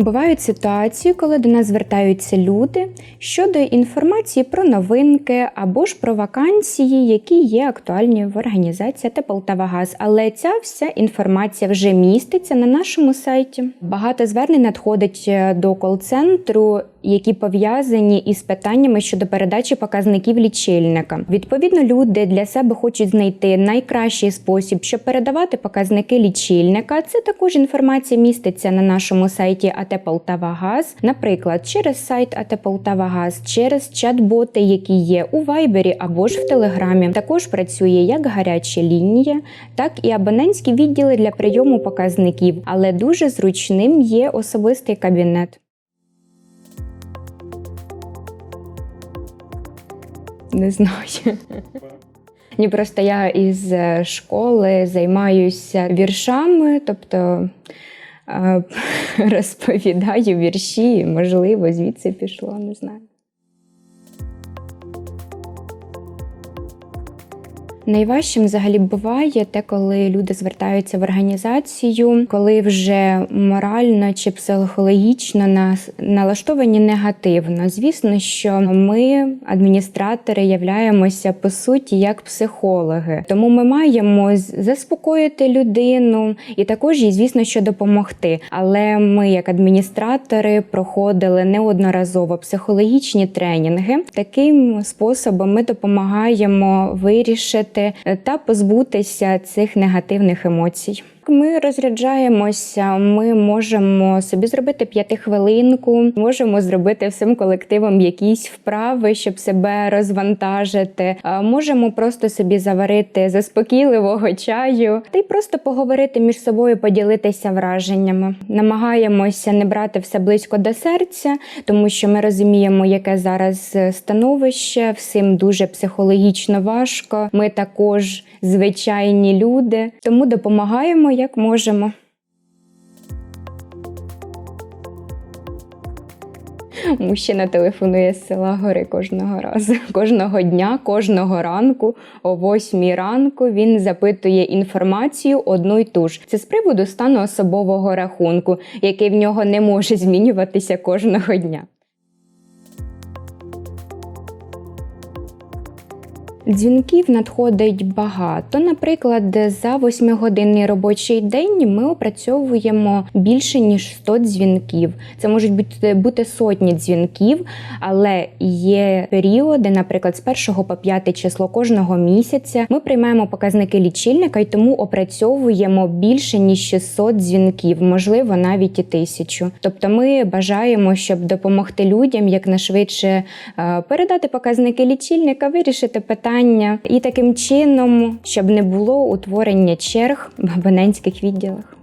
Бувають ситуації, коли до нас звертаються люди щодо інформації про новинки або ж про вакансії, які є актуальні в організації АТ «Полтавагаз». Але ця вся інформація вже міститься на нашому сайті. Багато звернень надходить е, до кол-центру, які пов'язані із питаннями щодо передачі показників лічильника. Відповідно, люди для себе хочуть знайти найкращий спосіб, щоб передавати показники лічильника. Це також інформація міститься на нашому сайті АТ Полтавагаз, наприклад, через сайт АТ Полтавагаз, через чат-боти, які є у Вайбері або ж в Телеграмі. Також працює як гаряча лінія, так і абонентські відділи для прийому показників, але дуже зручним є особистий кабінет. Не знаю. Ні, просто я із е, школи займаюся віршами, тобто е, розповідаю вірші, можливо, звідси пішло, не знаю. Найважчим взагалі буває те, коли люди звертаються в організацію, коли вже морально чи психологічно нас налаштовані негативно. Звісно, що ми, адміністратори, являємося по суті як психологи, тому ми маємо заспокоїти людину і також їй, звісно, що допомогти. Але ми, як адміністратори, проходили неодноразово психологічні тренінги. Таким способом ми допомагаємо вирішити та позбутися цих негативних емоцій. Ми розряджаємося, ми можемо собі зробити п'ятихвилинку, можемо зробити всім колективом якісь вправи, щоб себе розвантажити. Можемо просто собі заварити заспокійливого чаю та й просто поговорити між собою, поділитися враженнями. Намагаємося не брати все близько до серця, тому що ми розуміємо, яке зараз е, становище, всім дуже психологічно важко. Ми також звичайні люди, тому допомагаємо як можемо. Мужчина телефонує з села гори кожного разу. Кожного дня, кожного ранку, о 8 ранку він запитує інформацію одну й ту ж. Це з приводу стану особового рахунку, який в нього не може змінюватися кожного дня. Дзвінків надходить багато. Наприклад, за 8-годинний робочий день ми опрацьовуємо більше ніж 100 дзвінків. Це можуть бути, бути сотні дзвінків, але є періоди, наприклад, з 1 по 5 число кожного місяця. Ми приймаємо показники лічильника і тому опрацьовуємо більше ніж 600 дзвінків, можливо, навіть і тисячу. Тобто, ми бажаємо, щоб допомогти людям якнайшвидше е, передати показники лічильника, вирішити питання і таким чином, щоб не було утворення черг в абонентських відділах.